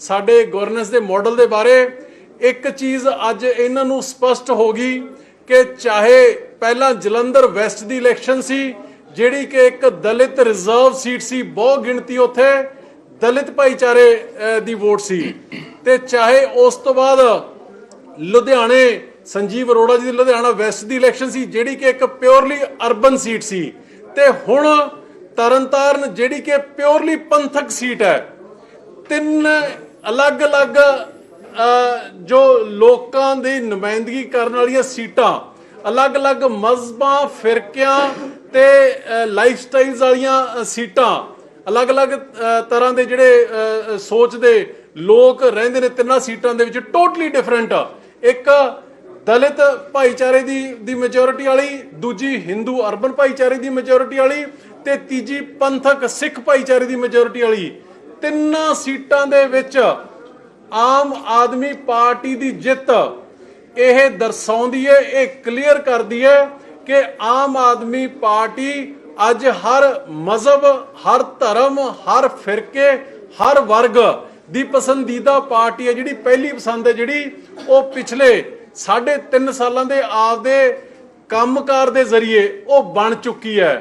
ਸਾਡੇ ਗਵਰਨੈਂਸ ਦੇ ਮਾਡਲ ਦੇ ਬਾਰੇ ਇੱਕ ਚੀਜ਼ ਅੱਜ ਇਹਨਾਂ ਨੂੰ ਸਪਸ਼ਟ ਹੋ ਗਈ ਕਿ ਚਾਹੇ ਪਹਿਲਾਂ ਜਲੰਧਰ ਵੈਸਟ ਦੀ ਇਲੈਕਸ਼ਨ ਸੀ, ਜਿਹੜੀ ਕਿ ਇੱਕ ਦਲਿਤ ਰਿਜ਼ਰਵ ਸੀਟ ਸੀ, ਬਹੁਤ ਗਿਣਤੀ ਉੱਥੇ ਦਲਿਤ ਭਾਈਚਾਰੇ ਦੀ ਵੋਟ ਸੀ। ਤੇ ਚਾਹੇ ਉਸ ਤੋਂ ਬਾਅਦ ਲੁਧਿਆਣੇ, ਸੰਜੀਵ ਅਰੋੜਾ ਜੀ ਦੀ ਲੁਧਿਆਣਾ ਵੈਸਟ ਦੀ ਇਲੈਕਸ਼ਨ ਸੀ, ਜਿਹੜੀ ਕਿ ਇੱਕ ਪਿਓਰਲੀ ਅਰਬਨ ਸੀਟ ਸੀ। ਤੇ ਹੁਣ ਤਰਨਤਾਰਨ ਜਿਹੜੀ ਕਿ ਪਿਓਰਲੀ ਪੰਥਕ ਸੀਟ ਹੈ, ਤਿੰਨ ਅਲੱਗ-ਅਲੱਗ ਜੋ ਲੋਕਾਂ ਦੀ ਨੁਮਾਇੰਦਗੀ ਕਰਨ ਵਾਲੀਆਂ ਸੀਟਾਂ, ਅਲੱਗ-ਅਲੱਗ ਮਜ਼ਹਬਾਂ, ਫਿਰਕਿਆਂ ਤੇ ਲਾਈਫ ਸਟਾਈਲਸ ਵਾਲੀਆਂ ਸੀਟਾਂ, ਅਲੱਗ-ਅਲੱਗ ਤਰ੍ਹਾਂ ਦੇ ਜਿਹੜੇ ਸੋਚ ਦੇ ਲੋਕ ਰਹਿੰਦੇ ਨੇ ਤਿੰਨਾਂ ਸੀਟਾਂ ਦੇ ਵਿੱਚ ਟੋਟਲੀ ਡਿਫਰੈਂਟ ਆ। ਇੱਕ ਦਲਿਤ ਭਾਈਚਾਰੇ ਦੀ ਦੀ ਮੈਜੋਰਿਟੀ ਵਾਲੀ, ਦੂਜੀ ਹਿੰਦੂ ਅਰਬਨ ਭਾਈਚਾਰੇ ਦੀ ਮੈਜੋਰਿਟੀ ਵਾਲੀ ਤੇ ਤੀਜੀ ਪੰਥਕ ਸਿੱਖ ਭਾਈਚਾਰੇ ਦੀ ਮੈਜੋਰਿਟੀ ਵਾਲੀ। ਤਿੰਨਾਂ ਸੀਟਾਂ ਦੇ ਵਿੱਚ ਆਮ ਆਦਮੀ ਪਾਰਟੀ ਦੀ ਜਿੱਤ ਇਹ ਦਰਸਾਉਂਦੀ ਹੈ ਇਹ ਕਲੀਅਰ ਕਰਦੀ ਹੈ ਕਿ ਆਮ ਆਦਮੀ ਪਾਰਟੀ ਅੱਜ ਹਰ ਮਜ਼ਹਬ, ਹਰ ਧਰਮ, ਹਰ ਫਿਰਕੇ, ਹਰ ਵਰਗ ਦੀ ਪਸੰਦੀਦਾ ਪਾਰਟੀ ਹੈ। ਜਿਹੜੀ ਪਹਿਲੀ ਪਸੰਦ ਹੈ ਜਿਹੜੀ, ਉਹ ਪਿਛਲੇ ਸਾਢੇ 3 ਸਾਲਾਂ ਦੇ ਆਪਦੇ ਕੰਮਕਾਰ ਦੇ ਜ਼ਰੀਏ ਉਹ ਬਣ ਚੁੱਕੀ ਹੈ।